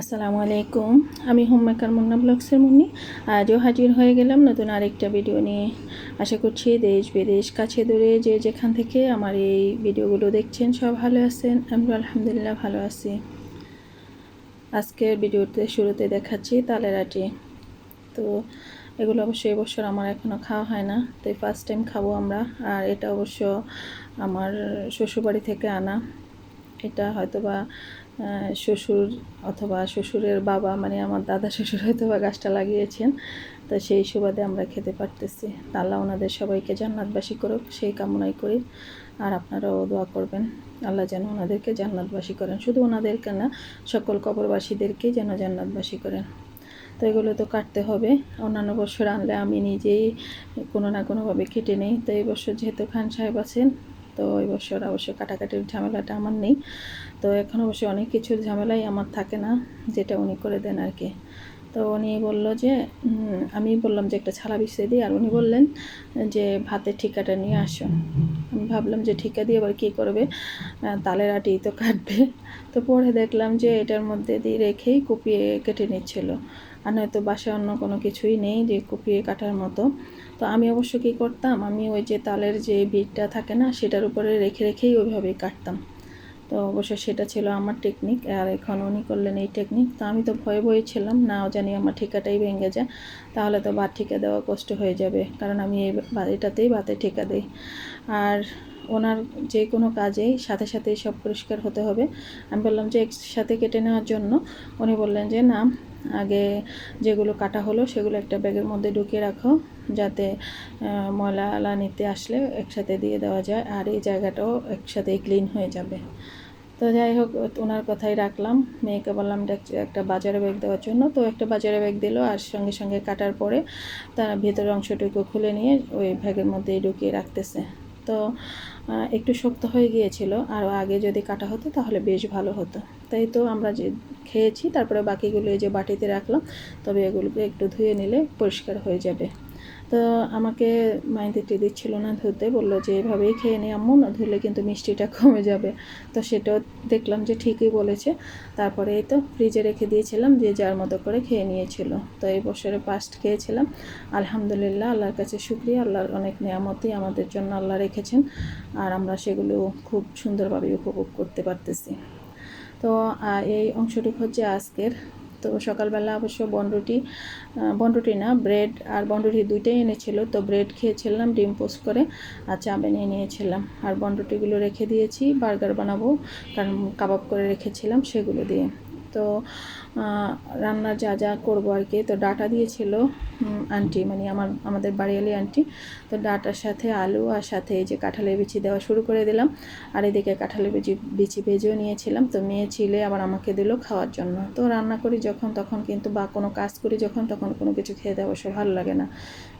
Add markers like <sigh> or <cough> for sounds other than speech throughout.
আসসালামু আলাইকুম। আমি হোমমেকার মুন্না ব্লগসের মুন্নি। আজও হাজির হয়ে গেলাম নতুন আরেকটা ভিডিও নিয়ে। আশা করছি দেশ বিদেশ কাছে দূরে যে যেখান থেকে আমার এই ভিডিওগুলো দেখছেন সব ভালো আছেন। আমি আলহামদুলিল্লাহ ভালো আছি। আজকের ভিডিওতে শুরুতে দেখাচ্ছি তালের আটি। তো এগুলো অবশ্য এবছর আমার এখনও খাওয়া হয় না। তাই ফার্স্ট টাইম খাব আমরা। আর এটা অবশ্য আমার শ্বশুরবাড়ি থেকে আনা। এটা হয়তো বা আহ, শ্বশুর অথবা শ্বশুরের বাবা মানে আমার দাদা শ্বশুর হয়তো বা গাছটা লাগিয়েছেন, তো সেই সুবাদে আমরা খেতে পারতেছি। আল্লাহ ওনাদের সবাইকে জান্নাতবাসী করুক, সেই কামনাই করি। আর আপনারাও দোয়া করবেন, আল্লাহ যেন ওনাদেরকে জান্নাতবাসী করেন। শুধু ওনাদেরকে না, সকল কবরবাসীদেরকেই যেন জান্নাতবাসী করেন। তো এগুলো তো কাটতে হবে। অন্যান্য বছর আনলে আমি নিজেই কোনো না কোনোভাবে কেটে নেই। তো এই বছর যেহেতু খান সাহেব আছেন তো এই বছর অবশ্য কাটাকাটির ঝামেলাটা আমার নেই। তো এখন অবশ্য অনেক কিছুর ঝামেলাই আমার থাকে না, যেটা উনি করে দেন আর কি তো উনি বলল যে আমি বললাম যে একটা ছালা বিছিয়ে দিই, আর উনি বললেন যে, ভাতের ঠিকাটা নিয়ে আসো। আমি ভাবলাম যে, ঠিকা দিয়ে আবার কী করবে? তালের আটি তো কাটবে। তো পরে দেখলাম যে, এটার মধ্যে দিয়ে রেখেই কুপিয়ে কেটে নিচ্ছিল। আর নয়তো বাসায় অন্য কোনো কিছুই নেই যে কুপিয়ে কাটার মতো। তো আমি অবশ্য কী করতাম? আমি ওই যে তালের যে বিটটা থাকে না, সেটার উপরে রেখে রেখেই ওইভাবেই কাটতাম। তো অবশ্য সেটা ছিল আমার টেকনিক আর এখন উনি করলেন এই টেকনিক তো আমি তো ভয়ে ভয়ে ছিলাম, নাও জানি আমার ঠিকাটাই ভেঙে যায়, তাহলে তো ভাত ঠিকা দেওয়া কষ্ট হয়ে যাবে। কারণ আমি এই বা- এটাতেই ভাতে ঠিকা দিই। আর ওনার যে কোনো কাজেই সাথে সাথে সব পরিষ্কার হতে হবে। আমি বললাম যে একসাথে কেটে নেওয়ার জন্য উনি বললেন যে, না, আগে যেগুলো কাটা হলো সেগুলো একটা ব্যাগের মধ্যে ঢুকিয়ে রাখো, যাতে ময়লা নিতে আসলে একসাথে দিয়ে দেওয়া যায় আর এই জায়গাটাও একসাথে ক্লিন হয়ে যাবে। তো যাই হোক, ওনার কথাই রাখলাম। মেয়েকে বললাম একটা বাজারে ব্যাগ দেওয়ার জন্য। তো একটা বাজারে ব্যাগ দিল আর সঙ্গে সঙ্গে কাটার পরে তার ভেতরের অংশটুকু খুলে নিয়ে ওই ব্যাগের মধ্যেই ঢুকিয়ে রাখতেছে। তো একটু শক্ত হয়ে গিয়েছিল। আরও আগে যদি কাটা হতো তাহলে বেশ ভালো হতো। তাই তো আমরা যে খেয়েছি, তারপরে বাকিগুলো এই যে বাটিতে রাখলাম, তবে এগুলোকে একটু ধুয়ে নিলে পরিষ্কার হয়ে যাবে। তো আমাকে মাইন্দিতে দিচ্ছিল না ধুতে বলল যে, এভাবেই খেয়ে নি আম্মু, না ধুলে কিন্তু মিষ্টিটা <laughs> কমে যাবে। তো সেটাও দেখলাম যে ঠিকই বলেছে। তারপরে এই তো ফ্রিজে রেখে দিয়েছিলাম, যে যার মতো করে খেয়ে নিয়েছিল। তো এই বছরে ফার্স্ট খেয়েছিলাম। আলহামদুলিল্লাহ, আল্লাহর কাছে শুক্রিয়া, আল্লাহর অনেক নিয়ামতই আমাদের জন্য আল্লাহ রেখেছেন। আর আমরা সেগুলো খুব সুন্দরভাবে উপভোগ করতে পারতেছি। তো এই অংশটুকু হচ্ছে আজকের তো সকালবেলা অবশ্য বনরুটি বনরুটি না, ব্রেড আর বনরুটি দুইটাই এনেছিল। তো ব্রেড খেয়েছিলাম, ডিম পোস্ট করে আর চা বানিয়ে নিয়েছিলাম। আর বনরুটিগুলো রেখে দিয়েছি, বার্গার বানাবো, কারণ কাবাব করে রেখেছিলাম সেগুলো দিয়ে। তো রান্নার যা যা করব আর কি, তো ডাটা দিয়েছিল আন্টি মানে আমার, আমাদের বাড়িয়ালি আন্টি। তো ডাটার সাথে আলু আর সাথে এই যে কাঁঠালের বিচি দেওয়া শুরু করে দিলাম। আর এদিকে কাঁঠালের বিচি বিচি ভেজেও নিয়েছিলাম। তো মেয়ে ছিলে, আবার আমাকে দিল খাওয়ার জন্য। তো রান্না করি যখন, তখন কিন্তু বা কোনো কাজ করি যখন, তখন কোনো কিছু খেয়ে দেওয়া অবশ্য ভালো লাগে না।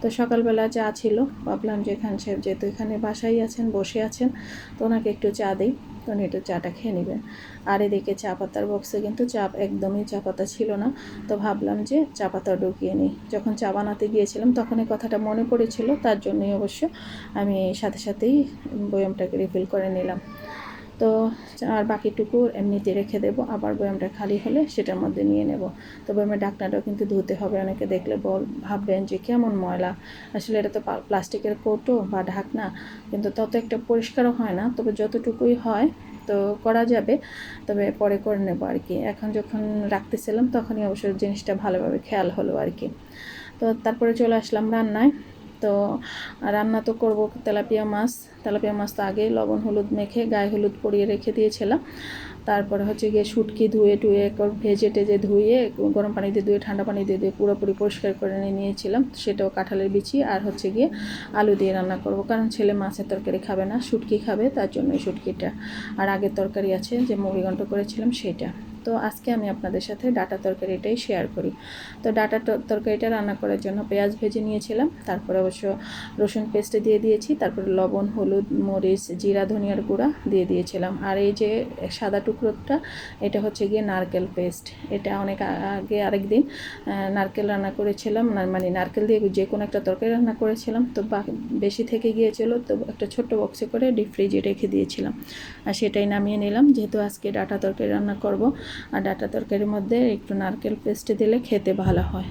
তো সকালবেলা চা ছিল। ভাবলাম যে খান সাহেব যেহেতু এখানে বাসায় আছেন, বসে আছেন, তো ওনাকে একটু চা দিই। তো নেটের চাটা খেয়ে নেবেন আর এদিকে চা পাতার বক্সে কিন্তু চা একদমই চা পাতা ছিল না। তো ভাবলাম যে চা পাতা ঢুকিয়ে নিই। যখন চা বানাতে গিয়েছিলাম তখন এই কথাটা মনে পড়েছিল, তার জন্যই অবশ্য আমি সাথে সাথেই বয়ামটাকে রিফিল করে নিলাম। তো আর বাকিটুকু এমনিতে রেখে দেবো। আবার বয়ামটা খালি হলে সেটার মধ্যে নিয়ে নেব। তো বয়ামের ডাকনাটাও কিন্তু ধুতে হবে। অনেকে দেখলে বল, ভাববেন যে কেমন ময়লা? আসলে এটা তো প্লাস্টিকের কৌটো বা ঢাকনা, কিন্তু তত একটা পরিষ্কারও হয় না। তবে যতটুকুই হয় তো করা যাবে। তবে পরে করে নেব আর কি। এখন যখন রাখতেছিলাম তখনই অবশ্য জিনিসটা ভালোভাবে খেয়াল হলো আর কি। তো তারপরে চলে আসলাম রান্নায়। তো রান্না তো করব তেলাপিয়া মাছ। তেলাপিয়া মাছ তো আগেই লবণ, হলুদ মেখে গায়ে হলুদ পরিয়ে রেখে দিয়েছিলাম। তারপরে হচ্ছে গিয়ে শুটকি ধুয়ে টুয়ে ভেজে টেজে ধুয়ে গরম পানি দিয়ে ধুয়ে, ঠান্ডা পানি দিয়ে দিয়ে পুরোপুরি পরিষ্কার করে নিয়ে নিয়েছিলাম। সেটাও কাঁঠালের বিচি আর হচ্ছে গিয়ে আলু দিয়ে রান্না করব। কারণ ছেলে মাছের তরকারি খাবে না, শুটকি খাবে, তার জন্য এই শুটকিটা। আর আগের তরকারি আছে যে মুড়িঘণ্ট করেছিলাম, সেটা। তো আজকে আমি আপনাদের সাথে ডাটা তরকারিটাই শেয়ার করি। তো ডাটা তরকারিটা রান্না করার জন্য পেঁয়াজ ভেজে নিয়েছিলাম, তারপরে অবশ্য রসুন পেস্ট দিয়ে দিয়েছি, তারপরে লবণ, হলুদ, মরিচ, জিরা, ধনিয়ার গুঁড়া দিয়ে দিয়েছিলাম। আর এই যে সাদা টুকরোটা, এটা হচ্ছে গিয়ে নারকেল পেস্ট এটা অনেক আগে আরেক দিন নারকেল রান্না করেছিলাম মানে নারকেল দিয়ে যে কোনো একটা তরকারি রান্না করেছিলাম, তো বেশি থেকে গিয়েছিল, তো একটা ছোট্ট বক্সে করে ডিপ ফ্রিজে রেখে দিয়েছিলাম। আর সেটাই নামিয়ে নিলাম, যেহেতু আজকে ডাটা তরকারি রান্না করব আর ডাটা তরকারির মধ্যে একটু নারকেল পেস্ট দিলে খেতে ভালো হয়।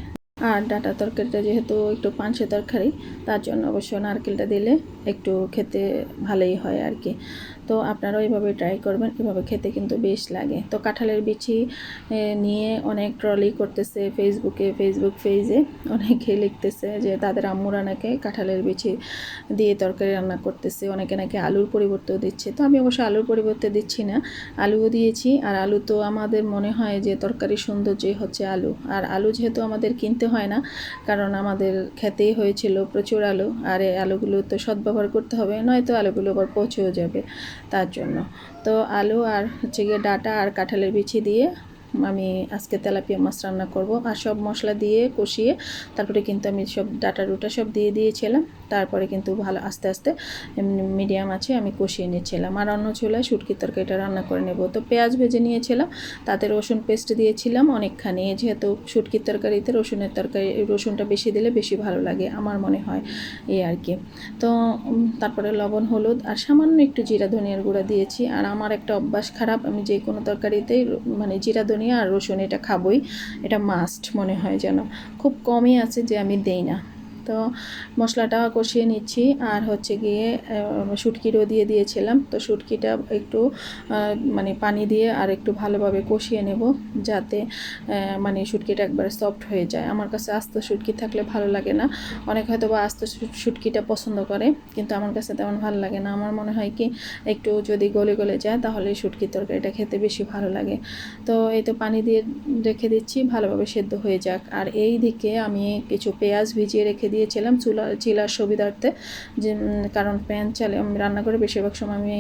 আর ডাটা তরকারিটা যেহেতু একটু পানসে তরকারি, তার জন্য অবশ্য নারকেলটা দিলে একটু খেতে ভালোই হয় আর কি। তো আপনারা ওইভাবে ট্রাই করবেন, এভাবে খেতে কিন্তু বেশ লাগে। তো কাঁঠালের বিচি নিয়ে অনেক ট্রলি করতেছে ফেসবুকে ফেসবুক পেজে অনেকে লিখতেছে যে তাদের আম্মুরা নাকি কাঁঠালের বিচি দিয়ে তরকারি রান্না করতেছে। অনেকে নাকি আলুর পরিবর্তেও দিচ্ছে। তো আমি অবশ্য আলুর পরিবর্তে দিচ্ছি না, আলুও দিয়েছি। আর আলু তো আমাদের মনে হয় যে তরকারি সৌন্দর্যই হচ্ছে আলু। আর আলু যেহেতু আমাদের কিনতে হয় না, কারণ আমাদের খেতেই হয়েছিল প্রচুর আলু। আর এই আলুগুলো তো সদ্ব্যবহার করতে হবে, নয়তো আলুগুলো আবার পচেও যাবে। তার জন্য। তো আলু আর হচ্ছে গিয়ে ডাটা আর কাঁঠালের বিচি দিয়ে আমি আজকে তেলাপিয়া মাছ রান্না করব। আর সব মশলা দিয়ে কষিয়ে তারপরে কিন্তু আমি সব ডাটা রুটা সব দিয়ে দিয়েছিলাম। তারপরে কিন্তু ভালো আস্তে আস্তে মিডিয়াম আছে আমি কষিয়ে নিয়েছিলাম আর অন্য চুলায় শুটকির তরকারিটা রান্না করে নেব। তো পেঁয়াজ ভেজে নিয়েছিলাম, তাতে রসুন পেস্ট দিয়েছিলাম অনেকখানি। যেহেতু শুটকির তরকারিতে রসুনের তরকারি, রসুনটা বেশি দিলে বেশি ভালো লাগে আমার মনে হয় এই আর কি। তো তারপরে লবণ, হলুদ আর সামান্য একটু জিরা ধনিয়ার গুঁড়া দিয়েছি। আর আমার একটা অভ্যাস খারাপ, আমি যে কোনো তরকারিতেই মানে জিরা, ধনিয়া আর রসুন এটা খাবই। এটা মাস্ট মনে হয় যেন। খুব কমই আছে যে আমি দেই না। তো মশলাটা কষিয়ে নিচ্ছি। আর হচ্ছে গিয়ে শুটকিরও দিয়ে দিয়েছিলাম। তো শুটকিটা একটু মানে পানি দিয়ে আর একটু ভালোভাবে কষিয়ে নেব যাতে মানে শুটকিটা একবারে সফট হয়ে যায়। আমার কাছে আস্ত শুটকি থাকলে ভালো লাগে না। অনেক হয়তো বা আস্ত শুটকিটা পছন্দ করে, কিন্তু আমার কাছে তেমন ভালো লাগে না। আমার মনে হয় কি, একটু যদি গলে গলে যায়, তাহলে শুটকির তরকারিটা খেতে বেশি ভালো লাগে। তো এই তো পানি দিয়ে রেখে দিচ্ছি, ভালোভাবে সেদ্ধ হয়ে যাক। আর এই দিকে আমি কিছু পেঁয়াজ ভিজিয়ে রেখে দিয়েছিলাম চুলা, চিলার সুবিধার্থে, যে কারণ ফ্যান চালিয়ে, আমি রান্না করে বেশিরভাগ সময় আমি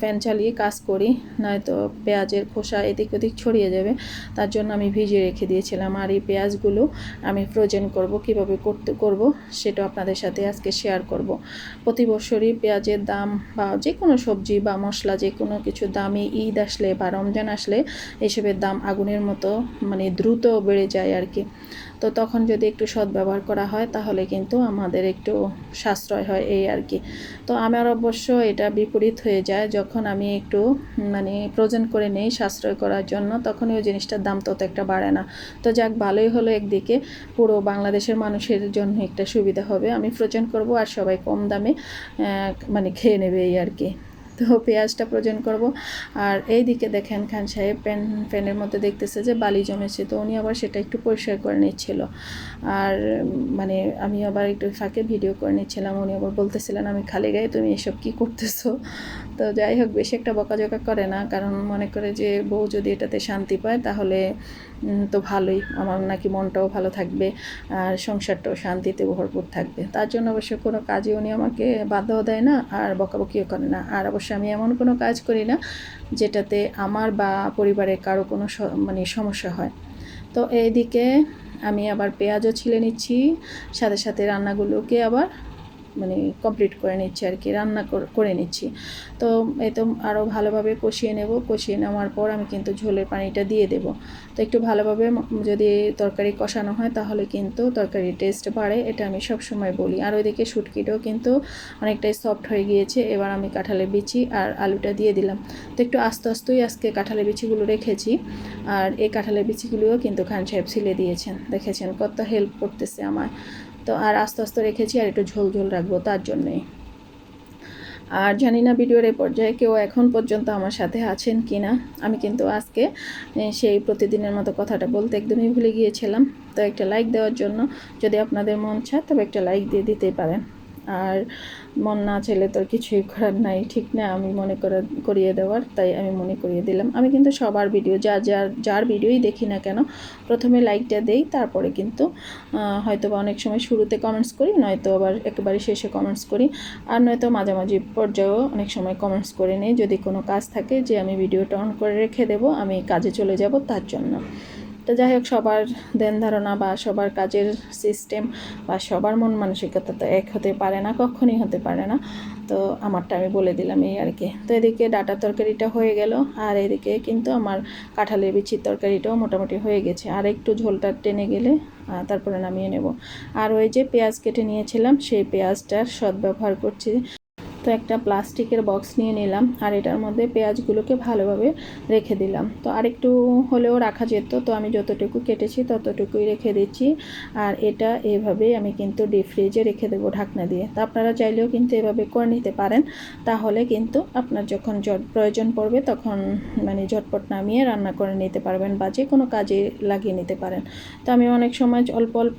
ফ্যান চালিয়ে কাজ করি, নয়তো পেঁয়াজের খোসা এদিক ওদিক ছড়িয়ে যাবে, তার জন্য আমি ভিজিয়ে রেখে দিয়েছিলাম। আর এই পেঁয়াজগুলো আমি ফ্রোজেন করব, কীভাবে করতে, করব সেটা আপনাদের সাথে আজকে শেয়ার করব। প্রতি বছরই পেঁয়াজের দাম বা যে কোনো সবজি বা মশলা যে কোনো কিছু দামে ঈদ আসলে বা রমজান আসলে, এসবের দাম আগুনের মতো মানে দ্রুত বেড়ে যায় আর কি। তো তখন যদি একটু সদ্ব্যবহার করা হয়, তাহলে কিন্তু আমাদের একটু সাশ্রয় হয় এই আর কি। তো আমার অবশ্য এটা বিপরীত হয়ে যায়, যখন আমি একটু মানে প্রয়োজন করে নেই সাশ্রয় করার জন্য, তখন ওই জিনিসটার দাম তত একটা বাড়ে না। তো যাক, ভালোই হলো একদিকে। পুরো বাংলাদেশের মানুষের জন্য একটা সুবিধা হবে। আমি ফ্রোজেন করব আর সবাই কম দামে মানে খেয়ে নেবে এই আর কি। তো <laughs> পেঁয়াজটা প্রয়োজন করব। আর এই দিকে দেখেন খান সাহেব প্যান প্যানের মধ্যে দেখতেছে যে বালি জমেছে, তো উনি আবার সেটা একটু পরিষ্কার করে নিচ্ছিল। আর মানে আমি আবার একটু ফাঁকে ভিডিও করে নিচ্ছিলাম, উনি আবার বলতেছিলেন, আমি খালি গায়ে তুমি এসব কি করতেছো? <laughs> তো যাই হোক, বেশি একটা বকাঝকা করে না, কারণ মনে করে যে বউ যদি এটাতে শান্তি পায়, তাহলে তো ভালোই। আমার নাকি মনটাও ভালো থাকবে আর সংসারটাও শান্তিতে ভরপুর থাকবে। তার জন্য অবশ্য কোনো কাজে উনি আমাকে বাধাও দেয় না আর বকাবকিও করে না। আর অবশ্য আমি এমন কোনো কাজ করি না যেটাতে আমার বা পরিবারের কারও কোনো মানে সমস্যা হয়। তো এইদিকে আমি আবার পেঁয়াজও ছিলে নিচ্ছি, সাথে সাথে রান্নাগুলোকে আবার মানে কমপ্লিট করে নিচ্ছি আর কি, রান্না কর- নিচ্ছি। তো তো আরও ভালোভাবে কষিয়ে নেব, কষিয়ে নেওয়ার পর আমি কিন্তু ঝোলের পানিটা দিয়ে দেব। তো একটু ভালোভাবে যদি তরকারি কষানো হয় তাহলে কিন্তু তরকারির টেস্ট বাড়ে, এটা আমি সব সময় বলি। আর ওইদিকে শুটকিটাও কিন্তু অনেকটাই সফট হয়ে গিয়েছে, এবার আমি কাঁঠালের বিচি আর আলুটা দিয়ে দিলাম। তো একটু আস্তে আস্তেই আজকে কাঁঠালের বিচিগুলো রেখেছি, আর এই কাঁঠালের বিচিগুলোও কিন্তু খান সাহেব ছিলে দিয়েছেন, দেখেছেন কত হেল্প করতেছে আমার তো আর আস্তে আস্তে রেখেছি আর একটু ঝোল ঝোল রাখব তার জন্যেই। আর জানি না ভিডিওর এই পর্যায়ে কেউ এখন পর্যন্ত আমার সাথে আছেন কি না আমি কিন্তু আজকে সেই প্রতিদিনের মতো কথাটা বলতে একদমই ভুলে গিয়েছিলাম। তো একটা লাইক দেওয়ার জন্য যদি আপনাদের মন চায় তবে একটা লাইক দিয়ে দিতেই পারেন। আর মন না চাইলে তো কিছুই করার নাই, ঠিক না? আমি মনে করে, করিয়ে দেওয়ার, তাই আমি মনে করিয়ে দিলাম। আমি কিন্তু সবার ভিডিও, যা যার যার ভিডিওই দেখি না কেন, প্রথমে লাইকটা দেই, তারপরে কিন্তু হয়তো বা অনেক সময় শুরুতে কমেন্টস করি, নয়তো আবার একেবারে শেষে কমেন্টস করি। আর নয়তো মাঝামাঝি পর্যায়েও অনেক সময় কমেন্টস করে নিই। যদি কোনো কাজ থাকে যে আমি ভিডিওটা অন করে রেখে দেবো, আমি কাজে চলে যাব, তার জন্য। তো যাই হোক, সবার ধ্যান ধারণা বা সবার কাজের সিস্টেম বা সবার মন মানসিকতা তো এক হতে পারে না, কখনই হতে পারে না। তো আমারটা আমি বলে দিলাম এই আর কি তো এদিকে ডাটা তরকারিটা হয়ে গেল, আর এদিকে কিন্তু আমার কাঁঠালের বিচির তরকারিটাও মোটামুটি হয়ে গেছে। আর একটু ঝোলটা টেনে গেলে তারপরে নামিয়ে নেব। আর ওই যে পেঁয়াজ কেটে নিয়েছিলাম, সেই পেঁয়াজটার সদ্ব্যবহার করছি। তো একটা প্লাস্টিকের বক্স নিয়ে নিলাম আর এটার মধ্যে পেঁয়াজগুলোকে ভালোভাবে রেখে দিলাম। তো আরেকটু হলেও রাখা যেত, তো আমি যতটুকু কেটেছি ততটুকুই রেখে দিচ্ছি। আর এটা এভাবেই আমি কিন্তু ডিপ ফ্রিজে রেখে দেবো ঢাকনা দিয়ে। তো আপনারা চাইলেও কিন্তু এভাবে করে নিতে পারেন। তাহলে কিন্তু আপনার যখন জট প্রয়োজন পড়বে তখন মানে ঝটপট নামিয়ে রান্না করে নিতে পারবেন বা যে কোনো কাজে লাগিয়ে নিতে পারেন। তো আমি অনেক সময় অল্প অল্প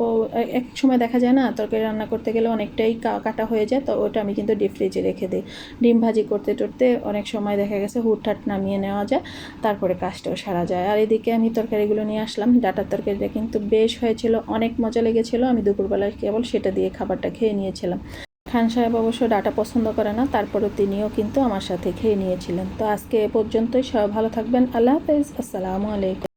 এক সময় দেখা যায় না, তরকারি রান্না করতে গেলে অনেকটাই কাটা হয়ে যায়, তো ওটা আমি কিন্তু ডিপ ফ্রিজে রেখে দিই। ডিম ভাজি করতে টরতে অনেক সময় দেখা গেছে হুটহাট নামিয়ে নেওয়া যায়, তারপরে কাজটাও সারা যায়। আর এদিকে আমি তরকারিগুলো নিয়ে আসলাম, ডাটার তরকারিটা কিন্তু বেশ হয়েছিল, অনেক মজা লেগেছিল, আমি দুপুরবেলায় কেবল সেটা দিয়ে খাবারটা খেয়ে নিয়েছিলাম। খান সাহেব অবশ্য ডাটা পছন্দ করে না, তারপরও তিনিও কিন্তু আমার সাথে খেয়ে নিয়েছিলেন। তো আজকে এ পর্যন্তই, সবাই ভালো থাকবেন, আল্লাহ হাফেজ, আসসালামু আলাইকুম।